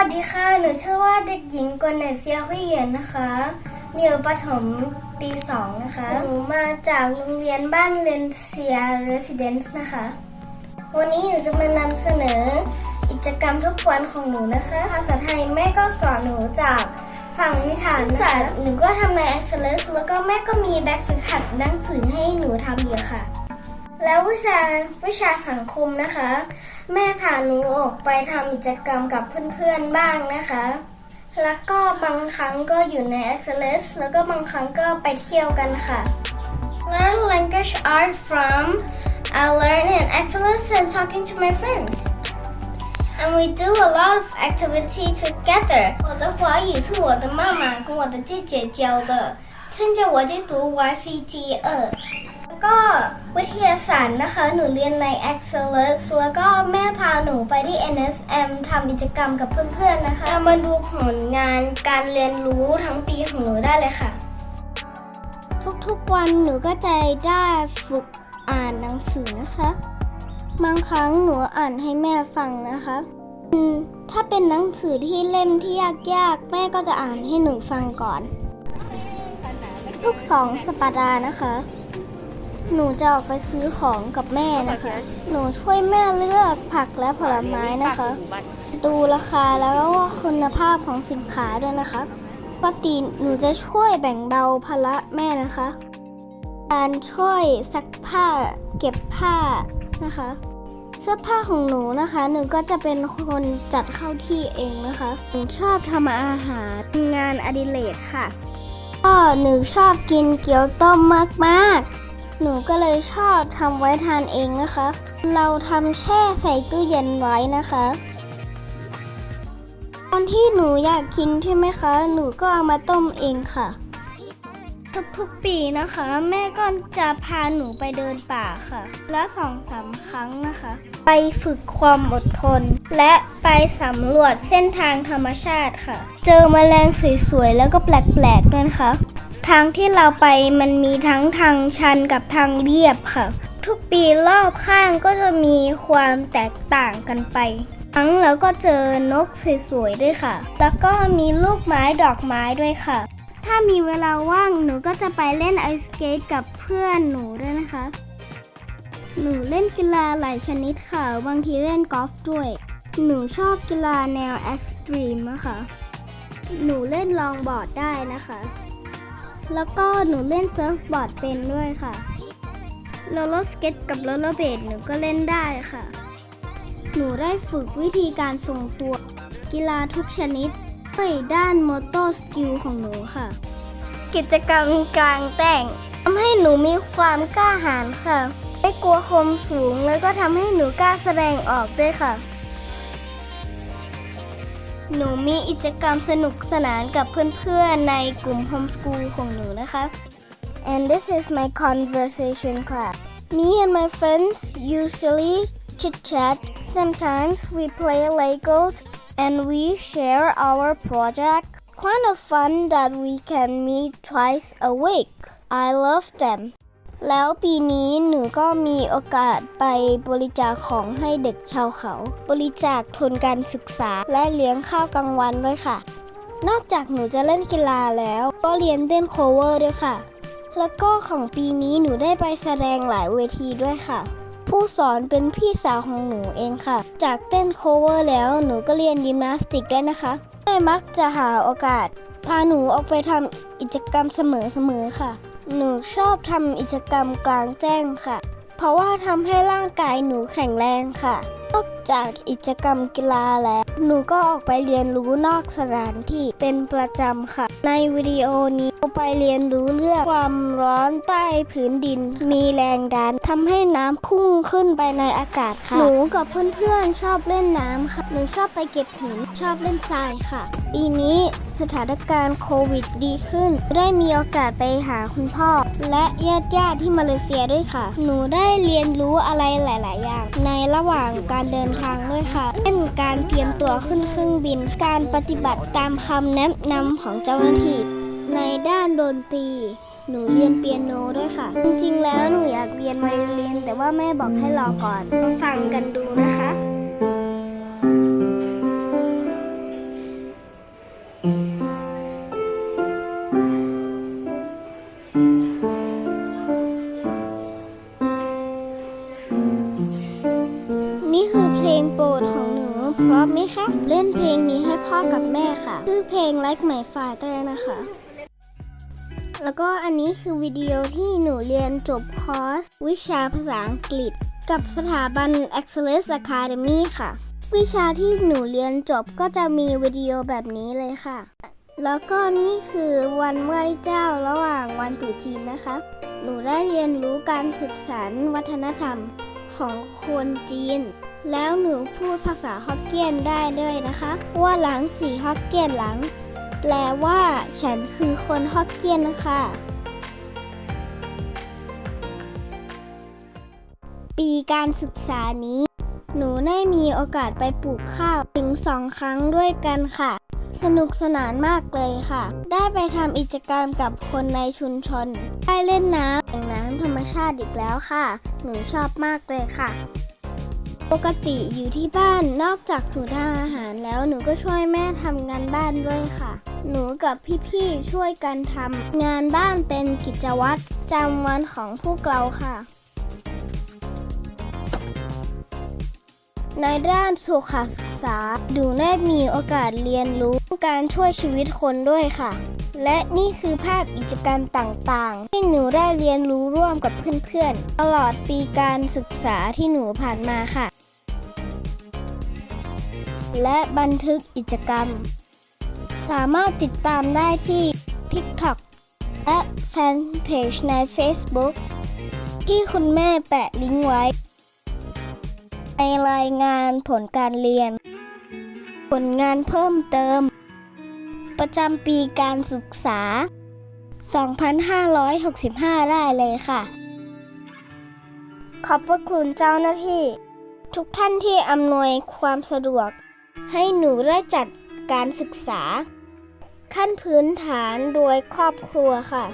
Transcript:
วัสดีค่ะ หนูชื่อว่าเด็กหญิงกนเนเซียคุยเหยียนนะคะมีอยู่ประถมปีสองนะคะ หนูมาจากโรงเรียนบ้านเลนเซียเรสซิเดนซ์นะคะ วันนี้หนูจะมานำเสนอกิจกรรมทุกวันของหนูนะคะ ภาษาไทยแม่ก็สอนหนูจากฝั่งนิทานนะคะหนูก็ทำใน Excel แล้วก็แม่ก็มีแบบฝึกหัดนั่งสือให้หนูทำอยู่ค่ะ แล้ววิชาวิชาสังคมนะคะ แม่พาหนูออกไปทำกิจกรรมกับเพื่อนๆบ้างนะคะ แล้วก็บางครั้งก็อยู่ใน Excel แล้วก็บางครั้งก็ไปเที่ยวกันค่ะ Learn language art from I learn in Excel and talking to my friends and we do a lot of activity together 我的华语是我的妈妈跟我的姐姐教的现在我在读 YCG 二 แล้ว ก็วิทยาศาสตร์นะคะ หนูเรียนใน Excel แล้วก็แม่พาหนูไปที่ NSM ทำกิจกรรมกับเพื่อนๆนะคะ มาดูผลงานการเรียนรู้ทั้งปีของหนูได้เลยค่ะ ทุกๆวันหนูก็จะได้ฝึกอ่านหนังสือนะคะ บางครั้งหนูอ่านให้แม่ฟังนะคะถ้าเป็นหนังสือที่เล่มที่ยากๆ แม่ก็จะอ่านให้หนูฟังก่อน ทุกสองสัปดาห์นะคะ หนูจะออกไปซื้อของกับแม่นะคะ หนูช่วยแม่เลือกผักและผลไม้นะคะ ดูราคาแล้วก็คุณภาพของสินค้าด้วยนะคะปกติหนูจะช่วยแบ่งเบาภาระแม่นะคะ การช่วยซักผ้าเก็บผ้านะคะ เสื้อผ้าของหนูนะคะ หนูก็จะเป็นคนจัดเข้าที่เองนะคะ หนูชอบทำอาหารงานอดิเรกค่ะก็หนูชอบกินเกี๊ยวต้มมากๆ หนูก็เลยชอบทำไว้ทานเองนะคะ เราทำแช่ใส่ตู้เย็นไว้นะคะ ตอนที่หนูอยากกินใช่ไหมคะ หนูก็เอามาต้มเองค่ะ ทุกๆปีนะคะ แม่ก็จะพาหนูไปเดินป่าค่ะ และสองสามครั้งนะคะ ไปฝึกความอดทน และไปสำรวจเส้นทางธรรมชาติค่ะ เจอแมลงสวยๆ แล้วก็แปลกๆด้วยนะคะ ทางที่เราไปมันมีทั้งทางชันกับทางเรียบค่ะ ทุกปีรอบข้างก็จะมีความแตกต่างกันไป ทั้งแล้วก็เจอนกสวยๆด้วยค่ะ แล้วก็มีลูกไม้ดอกไม้ด้วยค่ะ ถ้ามีเวลาว่างหนูก็จะไปเล่นไอสเกตกับเพื่อนหนูด้วยนะคะ หนูเล่นกีฬาหลายชนิดค่ะ บางทีเล่นกอล์ฟด้วย หนูชอบกีฬาแนวเอ็กซ์ตรีมนะคะหนูเล่นลองบอร์ดได้นะคะ แล้วก็หนูเล่นเซิร์ฟบอร์ดเป็นด้วยค่ะโรลเลอร์สเก็ตกับโรลเลอร์เบดหนูก็เล่นได้ค่ะ หนูได้ฝึกวิธีการทรงตัว กีฬาทุกชนิดด้วยด้านมอเตอร์สกิลของหนูค่ะ กิจกรรมกลางแจ้งทำให้หนูมีความกล้าหาญค่ะ ไม่กลัวคมสูงแล้วก็ทำให้หนูกล้าแสดงออกด้วยค่ะ หนูมีกิจกรรมสนุกสนานกับเพื่อนๆในกลุ่มโฮมส o ูลของหนูนะคะ and this is my conversation class me and my friends usually chit chat sometimes we play legos and we share our project kind of fun that we can meet twice a week i love them แล้วปีนี้หนูก็มีโอกาสไปบริจาคของให้เด็กชาวเขา บริจาคทุนการศึกษาและเลี้ยงข้าวกลางวันด้วยค่ะ นอกจากหนูจะเล่นกีฬาแล้ว ก็เรียนเต้นโคเวอร์ด้วยค่ะ แล้วก็ของปีนี้หนูได้ไปแสดงหลายเวทีด้วยค่ะ ผู้สอนเป็นพี่สาวของหนูเองค่ะ จากเต้นโคเวอร์แล้วหนูก็เรียนยิมนาสติกด้วยนะคะแม่มักจะหาโอกาส พาหนูออกไปทำกิจกรรมเสมอๆค่ะ หนูชอบทำกิจกรรมกลางแจ้งค่ะ เพราะว่าทำให้ร่างกายหนูแข็งแรงค่ะ นอกจากกิจกรรมกีฬาแล้ว หนูก็ออกไปเรียนรู้นอกสถานที่เป็นประจำค่ะ ในวิดีโอนี้เราไปเรียนรู้เรื่องความร้อนใต้พื้นดิน มีแรงดันทำให้น้ำพุ่งขึ้นไปในอากาศค่ะ หนูกับเพื่อนๆชอบเล่นน้ำค่ะ หนูชอบไปเก็บหินชอบเล่นทรายค่ะ ปีนี้สถานการณ์โควิดดีขึ้น ได้มีโอกาสไปหาคุณพ่อ และญาติญาติๆที่มาเลเซียด้วยค่ะ หนูได้เรียนรู้อะไรหลาย ๆ อย่าง ในระหว่างการเดินทางด้วยค่ะเช่นการเตรียมตัวขึ้นเครื่องบิน การปฏิบัติตามคำแนะนำของเจ้าหน้าที่ ในด้านดนตรี หนูเรียนเปียโนด้วยค่ะ จริงๆ แล้วหนูอยากเรียนไวโอลิน แต่ว่าแม่บอกให้รอก่อนลอฟังกันดูนะคะนี่คือเพลงโปรดของหนูพร้อมไหมคะ เล่นเพลงนี้ให้พ่อกับแม่ค่ะ คือเพลง Like My Father นะคะ แล้วก็อันนี้คือวิดีโอที่หนูเรียนจบคอร์สวิชาภาษาอังกฤษ กับสถาบัน Excellence Academy ค่ะ วิชาที่หนูเรียนจบก็จะมีวิดีโอแบบนี้เลยค่ะ แล้วก็นี่คือวันไหว้เจ้าระหว่างวันตรุษจีนนะคะ หนูได้เรียนรู้การสืบสานวัฒนธรรมของคนจีน แล้วหนูพูดภาษาฮอกเกี้ยนได้ด้วยนะคะ ว่าหลังสีฮอกเกี้ยนหลัง แปลว่า ฉันคือคนฮอกเกี้ยนนะคะปีการศึกษานี้ หนูได้มีโอกาสไปปลูกข้าวถึงสองครั้งด้วยกันค่ะ สนุกสนานมากเลยค่ะ ได้ไปทำกิจกรรมกับคนในชุมชน ได้เล่นน้ำอย่งน้ำธรรมชาติอีกแล้วค่ะ หนูชอบมากเลยค่ะ ปกติอยู่ที่บ้านนอกจากหนูทำอาหารแล้วหนูก็ช่วยแม่ทำงานบ้านด้วยค่ะ หนูกับพี่ๆช่วยกันทำงานบ้านเป็นกิจวัตรจำวันของพวกเราค่ะ ในด้านสุขศึกษาหนูได้มีโอกาสเรียนรู้การช่วยชีวิตคนด้วยค่ะ และนี่คือภาพกิจกรรมต่างๆ ที่หนูได้เรียนรู้ร่วมกับเพื่อนๆ ตลอดปีการศึกษาที่หนูผ่านมาค่ะ และบันทึกกิจกรรม สามารถติดตามได้ที่ TikTok และแฟนเพจใน Facebook ที่คุณแม่แปะลิงก์ไว้ ในรายงานผลการเรียน ผลงานเพิ่มเติม ประจำปีการศึกษา 2565 ได้เลยค่ะ ขอบพระคุณเจ้าหน้าที่ ทุกท่านที่อำนวยความสะดวก ให้หนูได้จัดการศึกษา ขั้นพื้นฐานโดยครอบครัวค่ะ